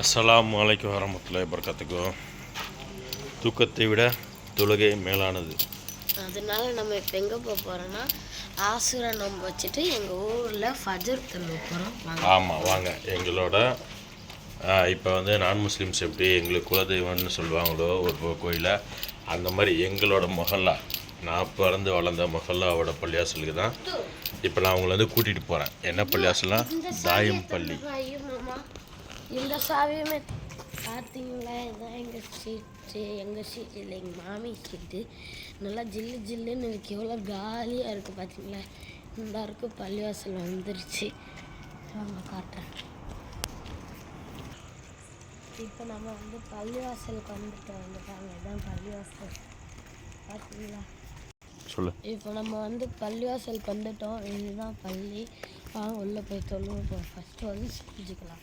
அஸ்ஸலாமு அலைக்கும் வரமத்துல்லாஹி வபரகாத்துக்கும் தூக்கத்தை விட தொழுகை மேலானது. அதனால நம்ம இப்போ எங்கே போக போகிறோம்னா ஆசுர நோம்பு வச்சுட்டு எங்கள் ஊரில் ஃபஜர் போகிறோம் வாங்க. ஆமாம் வாங்க. எங்களோட இப்போ வந்து நான் முஸ்லீம்ஸ் எப்படி எங்களுக்கு குலதெய்வம்னு சொல்லுவாங்களோ ஒரு கோயிலை அந்த மாதிரி எங்களோட மொஹல்லா நான் பிறந்து வளர்ந்த மொஹல்லாவோட பள்ளியாசலுக்கு தான் இப்போ நான் அவங்கள வந்து கூட்டிகிட்டு போகிறேன் என்ன பள்ளியாசல்னா? தாயம் பள்ளி. இந்த சாவியுமே பார்த்தீங்களா இதான் எங்கள் சீட்டு எங்கள் சீட்டு. இல்லை எங்கள் மாமி சீட்டு. நல்லா ஜில்லு ஜில்லுன்னு இருக்கு. எவ்வளோ காலியாக இருக்குது பார்த்தீங்களா இந்த இருக்கு பள்ளிவாசல் வந்துருச்சு. வாங்க காட்டுறேன். இப்போ நம்ம வந்து பள்ளிவாசலுக்கு வந்துட்டோம். வந்துட்டாங்க இதான் பள்ளிவாசல். பார்த்தீங்களா சொல்லு. இப்போ நம்ம வந்து பள்ளிவாசலுக்கு வந்துட்டோம். இதுதான் பள்ளி. வாங்க உள்ளே போய் தொழுவோம். ஃபஸ்ட்டு வந்து செஞ்சுக்கலாம்